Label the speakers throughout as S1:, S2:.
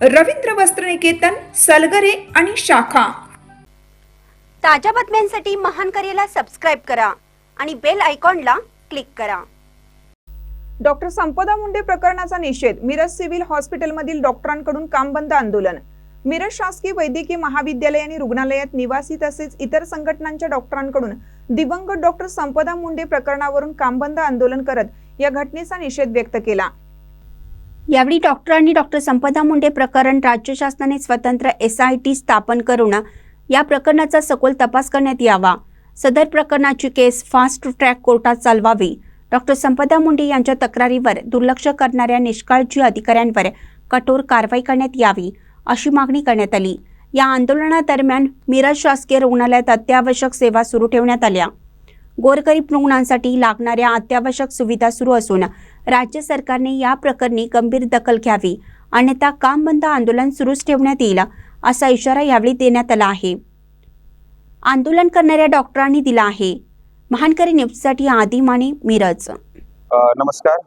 S1: रवींद्र वस्त्रनिकेतन सलगरे आणि शाखा.
S2: ताज्या बातम्यांसाठी महान करेला सबस्क्राईब करा आणि बेल आयकॉनला क्लिक करा.
S1: डॉक्टर संपदा मुंडे प्रकरणाचा निषेध मिरज सिव्हिल हॉस्पिटलमधील डॉक्टरांकडून कामबंद आंदोलन. मिरज शासकीय वैद्यकीय महाविद्यालय आणि रुग्णालयात निवासी तसेच इतर संघटनांच्या डॉक्टरांकडून दिवंगत डॉक्टर संपदा मुंडे प्रकरणावरून कामबंद आंदोलन करत या घटनेचा निषेध व्यक्त केला.
S2: यावेळी डॉक्टरांनी डॉक्टर संपदा मुंडे प्रकरण राज्य शासनाने स्वतंत्र एस आय टी स्थापन करून या प्रकरणाचा सखोल तपास करण्यात यावा. सदर प्रकरणाची केस फास्ट ट्रॅक कोर्टात चालवावी. डॉक्टर संपदा मुंडे यांच्या तक्रारीवर दुर्लक्ष करणाऱ्या निष्काळजी अधिकाऱ्यांवर कठोर कारवाई करण्यात यावी अशी मागणी करण्यात आली. या आंदोलनादरम्यान मिरज शासकीय रुग्णालयात अत्यावश्यक सेवा सुरू ठेवण्यात आल्या. गोरगरीब रुग्णांसाठी लागणाऱ्या अत्यावश्यक सुविधा सुरू असून राज्य सरकारने या प्रकरणी गंभीर दखल घ्यावी. अन्यथा काम बंद आंदोलन सुरूच ठेवण्यात येईल असा इशारा यावेळी देण्यात आला आहे. आंदोलन करणाऱ्या डॉक्टरांनी दिला आहे. महानकरी न्यूजसाठी आदी माने मिरज.
S3: नमस्कार.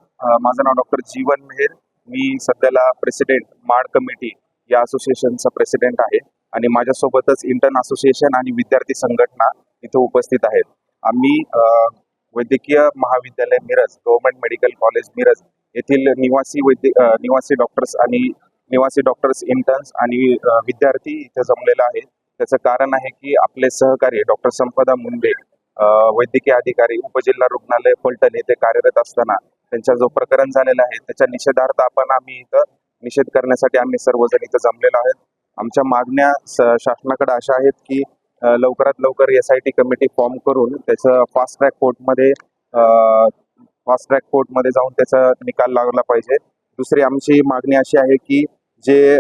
S3: माझं नाव डॉक्टर जीवन मेहर. मी सध्याला प्रेसिडेंट माड कमिटी या असोसिएशनचा प्रेसिडेंट आहे आणि माझ्यासोबतच इंटर्न असोसिएशन आणि विद्यार्थी संघटना इथे उपस्थित आहेत. आम्ही वैद्यकीय महाविद्यालय Miraj government medical college Miraj येथील निवासी वैद्य निवासी डॉक्टर्स आणि निवासी डॉक्टर्स इंटर्न्स आणि विद्यार्थी इथे जमलेला आहे त्याचं कारण आहे की आपले सहकारी डॉक्टर संपदा मुंडे वैद्यकीय अधिकारी उपजिल्हा रुग्णालय पलटण येथे कार्यरत असताना त्यांचा जो प्रकरण झालेला आहे त्याच्या निषेधार्थ आपण आम्ही इथं निषेध करण्यासाठी आम्ही सर्वजण इथं जमलेलो आहेत. आमच्या मागण्या स- शासनाकडे अशा आहेत की लवकरात लवकर S I T committee form करून त्याचं फास्ट ट्रॅक कोर्टमध्ये फास्ट ट्रॅक कोर्टमध्ये जाऊन त्याचा निकाल लागला पाहिजे. दुसरी आमची मागणी अशी आहे की जे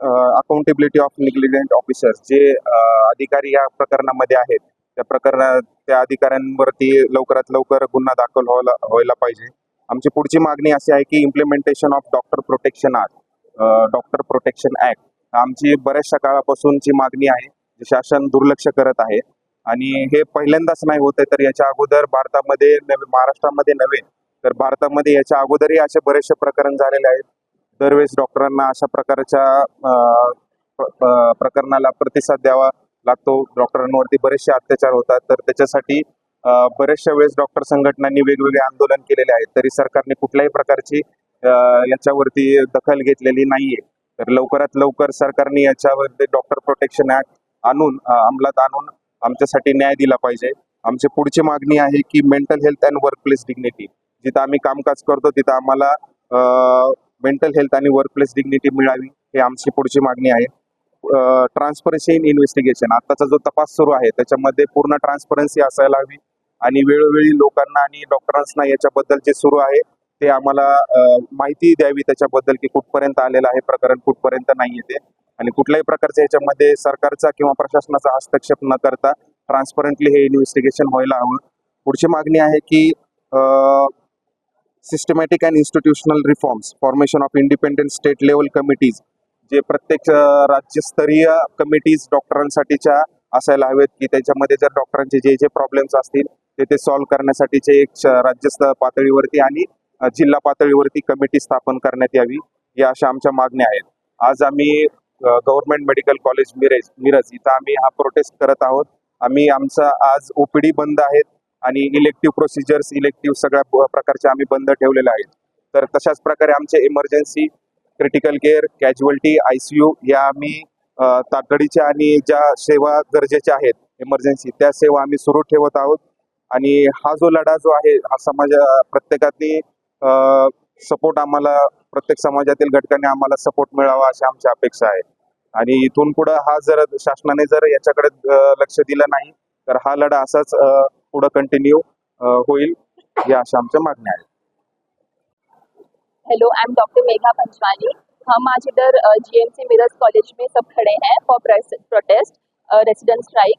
S3: अकाउंटेबिलिटी ऑफ निग्लिजंट ऑफिसर्स जे अधिकारी या प्रकरणामध्ये आहेत त्या प्रकरणा त्या अधिकाऱ्यांवरती लवकरात लवकर गुन्हा दाखल व्हायला व्हायला पाहिजे. आमची पुढची मागणी अशी आहे की implementation of doctor protection act doctor protection act आमची बऱ्याचशा काळापासूनची मागणी आहे शासन दुर्लक्ष करत आहे. आणि हे पहिल्यांदाच नाही होत आहे तर याच्या अगोदर भारतामध्ये नवे महाराष्ट्रामध्ये नव्हे तर भारतामध्ये याच्या अगोदरही असे बरेचसे प्रकरण झालेले आहेत. दरवेळेस डॉक्टरांना अशा प्रकारच्या प्रकरणाला प्रतिसाद द्यावा लागतो. डॉक्टरांवरती बरेचसे अत्याचार होतात. तर त्याच्यासाठी बऱ्याचशा वेळेस डॉक्टर संघटनांनी वेगवेगळे आंदोलन केलेले आहेत. तरी सरकारने कुठल्याही प्रकारची याच्यावरती दखल घेतलेली नाहीये. तर लवकरात लवकर सरकारने याच्यावरती डॉक्टर प्रोटेक्शन ऍक्ट आणून अंमलात आणून आमच्यासाठी न्याय दिला पाहिजे. आमची पुढची मागणी आहे की mental health and work place dignity जिथं आम्ही कामकाज करतो तिथं आम्हाला मेंटल हेल्थ आणि वर्क प्लेस डिग्निटी मिळावी हे आमची पुढची मागणी आहे. ट्रान्सपरन्सी इन इन्व्हेस्टिगेशन आताचा जो तपास सुरू आहे त्याच्यामध्ये पूर्ण ट्रान्सपरन्सी असायला हवी आणि वेळोवेळी लोकांना आणि डॉक्टरांना याच्याबद्दल जे सुरू आहे ते आम्हाला माहिती द्यावी त्याच्याबद्दल की कुठपर्यंत आलेलं आहे प्रकरण कुठपर्यंत नाही येते आणि कुठल्याही प्रकारच्या याच्यामध्ये सरकारचा किंवा प्रशासनाचा हस्तक्षेप न करता ट्रान्सपरंटली हे इन्व्हेस्टिगेशन व्हायला हवं. पुढची मागणी आहे की systematic and institutional reforms formation of independent state level committees जे प्रत्येक राज्यस्तरीय कमिटीज डॉक्टरांसाठीच्या असायला हवेत की त्याच्यामध्ये जर डॉक्टरांचे जे जे प्रॉब्लेम्स असतील ते ते सॉल्व्ह करण्यासाठीचे एक श- राज्य पातळीवरती आणि जिल्हा पातळीवरती कमिटी स्थापन करण्यात यावी या अशा आमच्या मागण्या आहेत. आज आम्ही government medical college Miraj Miraj इथं आम्ही हा प्रोटेस्ट करत आहोत. आम्ही आमचा आज ओपीडी बंद आहेत आणि इलेक्टिव्ह प्रोसिजर्स इलेक्टिव्ह सगळ्या प्रकारच्या प्रकारचे आम्ही बंद ठेवलेले आहेत. तर तशाच प्रकारे आमचे emergency critical care casualty I C U या आम्ही तातडीच्या आणि ज्या सेवा गरजेच्या आहेत इमर्जन्सी त्या सेवा आम्ही सुरू ठेवत आहोत. आणि हा जो लढा जो आहे हा समाज प्रत्येकाने सपोर्ट आम्हाला प्रत्येक समाजातील घटकांनी आम्हाला सपोर्ट मिळावा अशी आमची अपेक्षा आहे. आणि इथून पुढं हा जर शासनाने जर याच्याकडे लक्ष दिलं नाही तर हा लढा असाच पुढे पुढं कंटिन्यू होईल या अशा आमच्या मागण्या आहेत.
S4: Hello, am doctor Megha Panchwani. हम आज इधर जीएमसी मिरज कॉलेज में सब खड़े हैं फॉर प्रोटेस्ट रेसिडेंट स्ट्राइक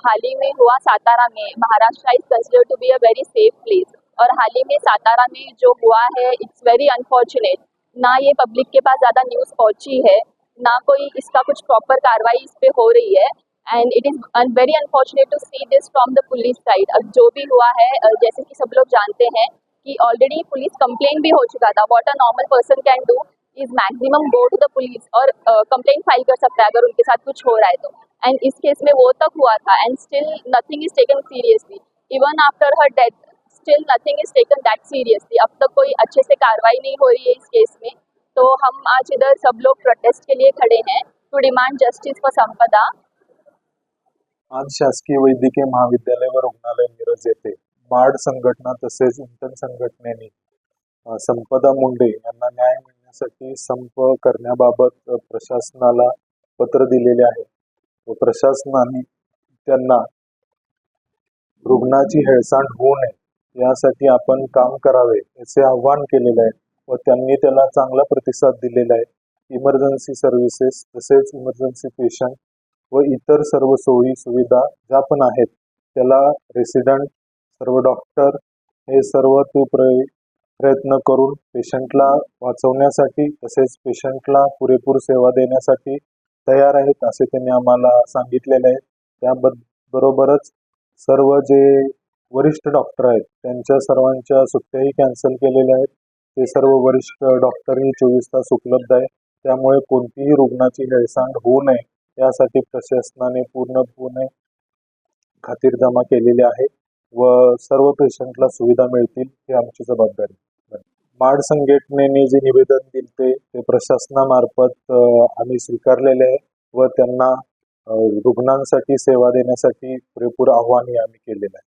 S4: हाल ही में हुआ सातारा में Maharashtra is consider to be a very safe place और हाल ही में सातारा में जो हुआ है इट्स वेरी अनफॉर्चुनेट ना ये पब्लिक के पास ज़्यादा न्यूज़ पहुंची है ना कोई इसका कुछ प्रॉपर कार्रवाई इस पे हो रही है। And it is very unfortunate to see this from the police side अब जो भी हुआ है जैसे कि सब लोग जानते हैं कि ऑलरेडी पुलिस कंप्लेन भी हो चुका था। What a normal person can do is maximum go to the police और कंप्लेन फ़ाइल कर सकता है अगर उनके साथ कुछ हो रहा है तो। एंड इस केस में वो तक हुआ था। And still nothing is taken seriously even after her death still nothing is taken that seriously अब तक कोई अच्छे से कार्रवाई नहीं हो रही है इस केस में। तो हम आज इधर सब लोग प्रोटेस्ट के लिए खड़े हैं to demand justice for Sampada
S5: आज शासकीय वैद्यकीय महाविद्यालय व रुग्णालय मिरज येथे माड संघटना तसेच इंटन संघटनेने संपदा मुंडे यांना न्याय मिळण्यासाठी संप करण्याबाबत प्रशासनाला पत्र दिलेले आहे. व प्रशासनाने त्यांना रुग्णाची हेळसांड होऊ नये यासाठी आपण काम करावे असे आवाहन केलेले आहे. व त्यांनी त्याला चांगला प्रतिसाद दिलेला आहे. इमर्जन्सी सर्व्हिसेस तसेच इमर्जन्सी पेशंट व इतर सर्व सोयी सुविधा ज्या पण आहेत त्याला रेसिडंट सर्व डॉक्टर हे सर्व तू प्रयत्न करून पेशंटला वाचवण्यासाठी तसेच पेशंटला पुरेपूर सेवा देण्यासाठी तयार आहेत असे त्यांनी आम्हाला सांगितलेले आहे. त्याबरोबरच सर्व जे वरिष्ठ डॉक्टर आहेत त्यांच्या सर्वांच्या सुट्ट्याही कॅन्सल केलेल्या आहेत. ते सर्व वरिष्ठ डॉक्टरही चोवीस तास उपलब्ध आहे त्यामुळे कोणतीही रुग्णाची हेळसांड होऊ नये यासाठी प्रशासनाने पूर्णपणे खातीरजमा केलेली आहे व सर्व पेशंटला सुविधा मिळतील ही आमची जबाबदारी आहे. माड संघटनेने जे निवेदन दिले ते प्रशासनामार्फत आम्ही स्वीकारलेले आहे व त्यांना रुग्णांसाठी सेवा देण्यासाठी पुरेपूर आव्हानही आम्ही केलेलं आहे